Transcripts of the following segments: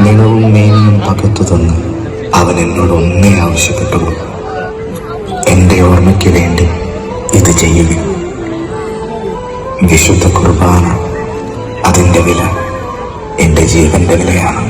നിണവും മേനിയും പകത്തു തന്ന് അവൻ എന്നോട് ഒന്നേ ആവശ്യപ്പെട്ടുള്ളൂ എന്റെ ഓർമ്മയ്ക്ക് വേണ്ടി ഇത് ചെയ്യുക വിശുദ്ധ കുർബാന അതിന്റെ വില എന്റെ ജീവന്റെ വിലയാണ്.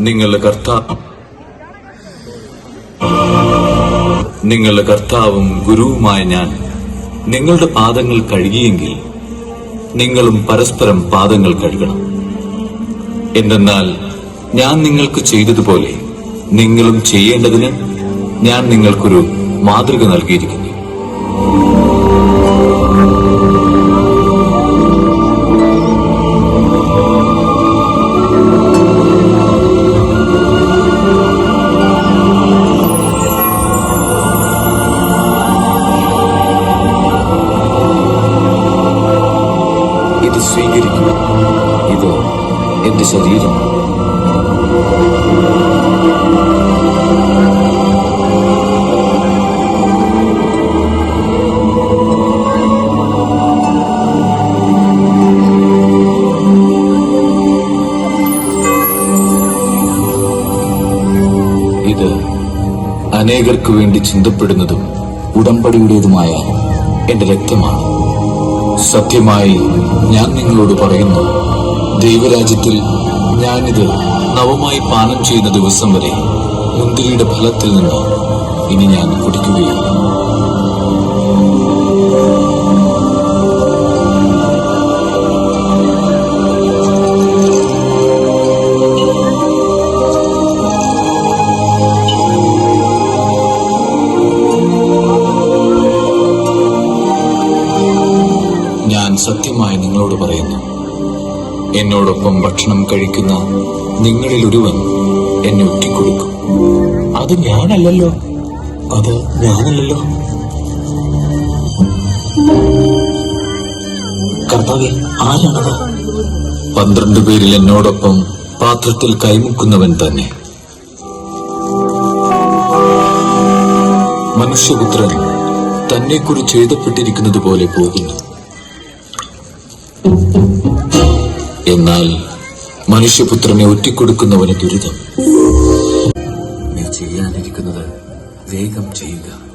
നിങ്ങളുടെ കർത്താ നിങ്ങളുടെ കർത്താവും ഗുരുവുമായ ഞാൻ നിങ്ങളുടെ പാദങ്ങൾ കഴുകിയെങ്കിൽ നിങ്ങളും പരസ്പരം പാദങ്ങൾ കഴുകണം. എന്തെന്നാൽ ഞാൻ നിങ്ങൾക്ക് ചെയ്തതുപോലെ നിങ്ങളും ചെയ്യേണ്ടതിന് ഞാൻ നിങ്ങൾക്കൊരു മാതൃക നൽകിയിരിക്കുന്നു. എന്റെ ശരീരം ഇത് അനേകർക്ക് വേണ്ടി ചിന്തപ്പെടുന്നതും ഉടമ്പടിയുടേതുമായ എന്റെ രക്തമാണ്. സത്യമായി ഞാൻ നിങ്ങളോട് പറയുന്നു. ദൈവരാജ്യത്തിൽ ഞാനിത് നവമായി പാനം ചെയ്യുന്ന ദിവസം വരെ മുന്തിരിയുടെ ഫലത്തിൽ നിന്ന് ഇനി ഞാൻ കുടിക്കുകയില്ല. ഞാൻ സത്യമായി നിങ്ങളോട് പറയുന്നു. എന്നോടൊപ്പം ഭക്ഷണം കഴിക്കുന്ന നിങ്ങളിൽ ഒരുവൻ എന്നെ ഒറ്റിക്കൊടുക്കും. അത് ഞാനല്ലല്ലോ. അത് ഞാനല്ലല്ലോ. കർത്താവെ ആരാണത്? പന്ത്രണ്ട് പേരിൽ എന്നോടൊപ്പം പാത്രത്തിൽ കൈമുക്കുന്നവൻ തന്നെ. മനുഷ്യപുത്രൻ തന്നെക്കുറിച്ച് എഴുതപ്പെട്ടിരിക്കുന്നത് പോലെ പോകുന്നു. എന്നാൽ മനുഷ്യപുത്രനെ ഒറ്റിക്കൊടുക്കുന്നവന് ദുരിതം. നീ ചെയ്യാനിരിക്കുന്നത് വേഗം ചെയ്യുക.